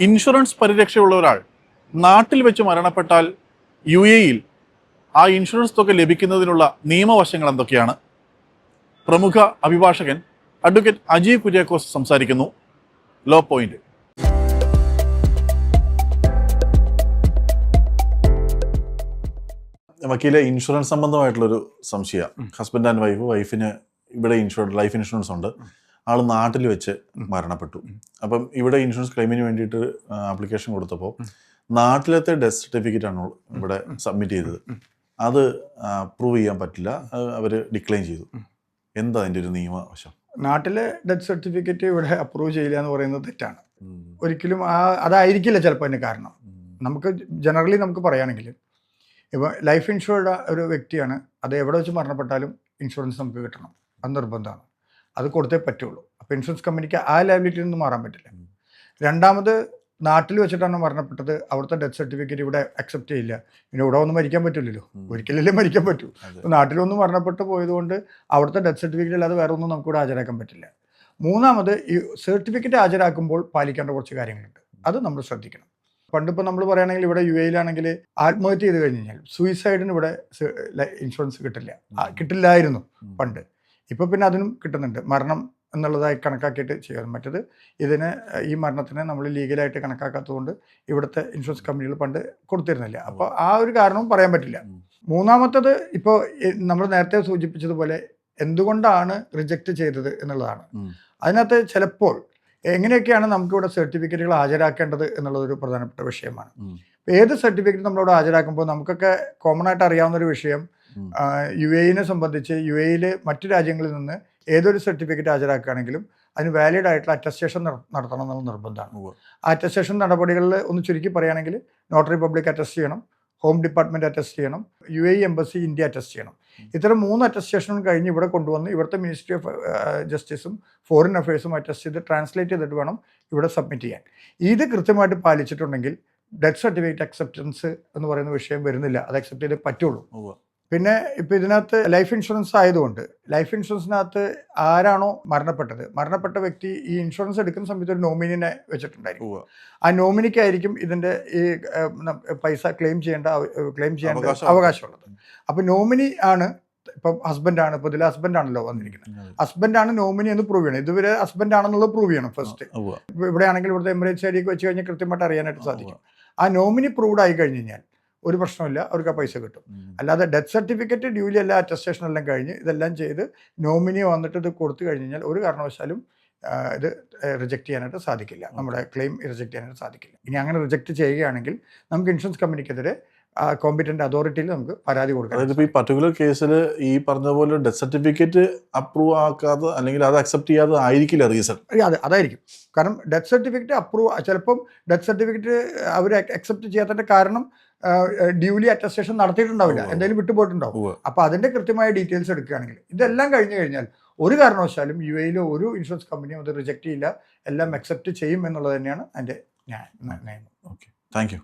Insurance പരിരക്ഷയുള്ള ഒരാൾ നാട്ടിൽ വെച്ച് മരണപ്പെട്ടാൽ യു എയിൽ ആ ഇൻഷുറൻസ് തുക ലഭിക്കുന്നതിനുള്ള നിയമവശങ്ങൾ എന്തൊക്കെയാണ്? പ്രമുഖ അഭിഭാഷകൻ അഡ്വക്കേറ്റ് അജയ് കുര്യാക്കോസ് സംസാരിക്കുന്നു. Law point. വക്കീലെ ഇൻഷുറൻസ് സംബന്ധമായിട്ടുള്ളൊരു സംശയം. ഹസ്ബൻഡ് ആൻഡ് വൈഫ് വൈഫിന് ഇവിടെ ഇൻഷുറൻസ് ലൈഫ് ഇൻഷുറൻസ് ഉണ്ട്. ആൾ നാട്ടിൽ വെച്ച് മരണപ്പെട്ടു. അപ്പം ഇവിടെ ഇൻഷുറൻസ് ക്ലെയിമിന് വേണ്ടിയിട്ട് ആപ്ലിക്കേഷൻ കൊടുത്തപ്പോൾ നാട്ടിലത്തെ ഡെത്ത് സർട്ടിഫിക്കറ്റ് ആണ് ഇവിടെ സബ്മിറ്റ് ചെയ്തത്. അത് പ്രൂവ് ചെയ്യാൻ പറ്റില്ല. അവർ ഡിക്ലൈൻ ചെയ്തു. എന്താ അതിന്റെ ഒരു നിയമവശം? നാട്ടിലെ ഡെത്ത് സർട്ടിഫിക്കറ്റ് ഇവിടെ അപ്രൂവ് ചെയ്യില്ല എന്ന് പറയുന്നത് തെറ്റാണ്. ഒരിക്കലും ആ അതായിരിക്കില്ല ചിലപ്പോൾ അതിന് കാരണം. നമുക്ക് ജനറലി നമുക്ക് പറയുകയാണെങ്കിൽ ഇപ്പോൾ ലൈഫ് ഇൻഷുർഡ് ഒരു വ്യക്തിയാണ്. അത് എവിടെ വെച്ച് മരണപ്പെട്ടാലും ഇൻഷുറൻസ് നമുക്ക് കിട്ടണം. അത് നിർബന്ധമാണ്. അത് കൊടുത്തേ പറ്റുള്ളൂ. അപ്പോൾ ഇൻഷുറൻസ് കമ്പനിക്ക് ആ ലയബിലിറ്റിയിൽ നിന്ന് മാറാൻ പറ്റില്ല. രണ്ടാമത് നാട്ടിൽ വെച്ചിട്ടാണ് മരണപ്പെട്ടത്. അവിടുത്തെ ഡെത്ത് സർട്ടിഫിക്കറ്റ് ഇവിടെ അക്സെപ്റ്റ് ചെയ്യില്ല. പിന്നെ ഇവിടെ ഒന്നും മരിക്കാൻ പറ്റില്ലല്ലോ ഒരിക്കലല്ലേ മരിക്കാൻ പറ്റൂ. നാട്ടിലൊന്ന് മരണപ്പെട്ട് പോയതുകൊണ്ട് അവിടുത്തെ ഡെത്ത് സർട്ടിഫിക്കറ്റ് അല്ലാതെ വേറെ ഒന്നും നമുക്കിവിടെ ഹാജരാക്കാൻ പറ്റില്ല. മൂന്നാമത് ഈ സർട്ടിഫിക്കറ്റ് ഹാജരാക്കുമ്പോൾ പാലിക്കേണ്ട കുറച്ച് കാര്യങ്ങളുണ്ട്. അത് നമ്മൾ ശ്രദ്ധിക്കണം. പണ്ടിപ്പോൾ നമ്മൾ പറയുകയാണെങ്കിൽ ഇവിടെ യു എയിലാണെങ്കിൽ ആത്മഹത്യ ചെയ്ത് കഴിഞ്ഞ് കഴിഞ്ഞാൽ സൂയിസൈഡിന് ഇവിടെ ഇൻഷുറൻസ് കിട്ടില്ല. കിട്ടില്ലായിരുന്നു പണ്ട്. ഇപ്പോൾ പിന്നെ അതിനും കിട്ടുന്നുണ്ട്. മരണം എന്നുള്ളതായി കണക്കാക്കിയിട്ട് ചെയ്യാറ് മറ്റത് ഇതിന് ഈ മരണത്തിന് നമ്മൾ ലീഗലായിട്ട് കണക്കാക്കാത്തതുകൊണ്ട് ഇവിടുത്തെ ഇൻഷുറൻസ് കമ്പനികൾ പണ്ട് കൊടുത്തിരുന്നില്ല. അപ്പോൾ ആ ഒരു കാരണവും പറയാൻ പറ്റില്ല. മൂന്നാമത്തത് ഇപ്പോൾ നമ്മൾ നേരത്തെ സൂചിപ്പിച്ചതുപോലെ എന്തുകൊണ്ടാണ് റിജക്റ്റ് ചെയ്തത് എന്നുള്ളതാണ്. അതിനകത്ത് ചിലപ്പോൾ എങ്ങനെയൊക്കെയാണ് നമുക്കിവിടെ സർട്ടിഫിക്കറ്റുകൾ ഹാജരാക്കേണ്ടത് എന്നുള്ളതൊരു പ്രധാനപ്പെട്ട വിഷയമാണ്. ഏത് സർട്ടിഫിക്കറ്റ് നമ്മളിവിടെ ഹാജരാക്കുമ്പോൾ നമുക്കൊക്കെ കോമൺ ആയിട്ട് അറിയാവുന്ന ഒരു വിഷയം. യു എയിനെ സംബന്ധിച്ച് യു എയിൽ മറ്റു രാജ്യങ്ങളിൽ നിന്ന് ഏതൊരു സർട്ടിഫിക്കറ്റ് ഹാജരാക്കുകയാണെങ്കിലും അതിന് വാലിഡ് ആയിട്ടുള്ള അറ്റസ്റ്റേഷൻ നടത്തണം എന്നുള്ള നിർബന്ധമാണ്. ആ അറ്റസ്റ്റേഷൻ നടപടികളിൽ ഒന്ന് ചുരുക്കി പറയുകയാണെങ്കിൽ നോട്ടറി പബ്ലിക് അറ്റസ്റ്റ് ചെയ്യണം ഹോം ഡിപ്പാർട്ട്മെന്റ് അറ്റസ്റ്റ് ചെയ്യണം U A embassy India attest ചെയ്യണം. ഇത്തരം മൂന്ന് അറ്റസ്റ്റേഷനും കഴിഞ്ഞ് ഇവിടെ കൊണ്ടുവന്ന് ഇവിടുത്തെ മിനിസ്ട്രി ഓഫ് ജസ്റ്റിസും ഫോറിൻ അഫയേഴ്സും അറ്റസ്റ്റ് ചെയ്ത് ട്രാൻസ്ലേറ്റ് ചെയ്തിട്ട് വേണം ഇവിടെ സബ്മിറ്റ് ചെയ്യാൻ. ഇത് കൃത്യമായിട്ട് പാലിച്ചിട്ടുണ്ടെങ്കിൽ ഡെത്ത് സർട്ടിഫിക്കറ്റ് അക്സെപ്റ്റൻസ് എന്ന് പറയുന്ന വിഷയം വരുന്നില്ല. അത് അക്സെപ്റ്റ് ചെയ്തേ പറ്റുള്ളൂ. പിന്നെ ഇപ്പം ഇതിനകത്ത് ലൈഫ് ഇൻഷുറൻസ് ആയതുകൊണ്ട് ലൈഫ് ഇൻഷുറൻസിനകത്ത് ആരാണോ മരണപ്പെട്ടത്? മരണപ്പെട്ട വ്യക്തി ഈ ഇൻഷുറൻസ് എടുക്കുന്ന സമയത്ത് ഒരു നോമിനിനെ വെച്ചിട്ടുണ്ടായിരിക്കും. ആ നോമിനിക്കായിരിക്കും ഇതിന്റെ ഈ പൈസ ക്ലെയിം ചെയ്യേണ്ട ക്ലെയിം ചെയ്യേണ്ട അവകാശമുള്ളത്. അപ്പോൾ നോമിനി ആണ് ഇപ്പം ഹസ്ബൻഡാണ് ഇപ്പോൾ ഇപ്പൊ ഇതിൽ ഹസ്ബൻഡ് ആണല്ലോ വന്നിരിക്കുന്നത്. ഹസ്ബൻഡാണ് നോമിനി എന്ന് പ്രൂവ് ചെയ്യണം. ഇതുവരെ ഹസ്ബൻഡാണെന്നുള്ളത് പ്രൂവ് ചെയ്യണം ഫസ്റ്റ് ഉവ്വ്. ഇവിടെ ആണെങ്കിൽ ഇവിടുത്തെ എമിറേറ്റ്സ് ഐഡിയൊക്കെ വെച്ച് കഴിഞ്ഞാൽ കൃത്യമായിട്ട് അറിയാനായിട്ട് സാധിക്കും. ആ നോമിനി പ്രൂവ്ഡ് ആയി കഴിഞ്ഞ് കഴിഞ്ഞാൽ ഒരു പ്രശ്നമില്ല അവർക്ക് ആ പൈസ കിട്ടും. അല്ലാതെ ഡെത്ത് സർട്ടിഫിക്കറ്റ് ഡ്യൂലി അല്ല അറ്റസ്റ്റേഷൻ എല്ലാം കഴിഞ്ഞ് ഇതെല്ലാം ചെയ്ത് നോമിനി വന്നിട്ട് ഇത് കൊടുത്തു കഴിഞ്ഞ് കഴിഞ്ഞാൽ ഒരു കാരണവശാലും ഇത് റിജക്റ്റ് ചെയ്യാനായിട്ട് സാധിക്കില്ല. നമ്മുടെ ക്ലെയിം റിജക്റ്റ് ചെയ്യാനായിട്ട് സാധിക്കില്ല. ഇനി അങ്ങനെ റിജക്ട് ചെയ്യുകയാണെങ്കിൽ നമുക്ക് ഇൻഷുറൻസ് കമ്പനിക്കെതിരെ കോമ്പിറ്റന്റ് അതോറിറ്റിയിൽ നമുക്ക് പരാതി കൊടുക്കാം അതായത് ഈ പർട്ടിക്കുലർ കേസിൽ ഈ പറഞ്ഞ പോലെ ഡെത്ത് സർട്ടിഫിക്കറ്റ് അപ്രൂവ് ആക്കാതെ അല്ലെങ്കിൽ അത് അക്സെപ്റ്റ് ചെയ്യാതെ ആയിരിക്കില്ല റീസൺ അതെ അതായിരിക്കും. കാരണം ഡെത്ത് സർട്ടിഫിക്കറ്റ് അപ്രൂവ് ചിലപ്പം ഡെത്ത് സർട്ടിഫിക്കറ്റ് അവർ അക്സെപ്റ്റ് ചെയ്യാത്തതിന്റെ കാരണം ഡ്യൂലി അറ്റസ്റ്റേഷൻ നടത്തിയിട്ടുണ്ടാവില്ല. എന്തെങ്കിലും വിട്ടുപോയിട്ടുണ്ടാവും. അപ്പോൾ അതിന്റെ കൃത്യമായ ഡീറ്റെയിൽസ് എടുക്കുകയാണെങ്കിൽ ഇതെല്ലാം കഴിഞ്ഞു കഴിഞ്ഞാൽ ഒരു കാരണവശാലും യു എയിലെ ഒരു ഇൻഷുറൻസ് കമ്പനിയും അത് റിജക്റ്റ് ചെയ്യില്ല. എല്ലാം അക്സെപ്റ്റ് ചെയ്യും എന്നുള്ളത് തന്നെയാണ് അതിന്റെ ന്യായം- ഓക്കെ താങ്ക് യു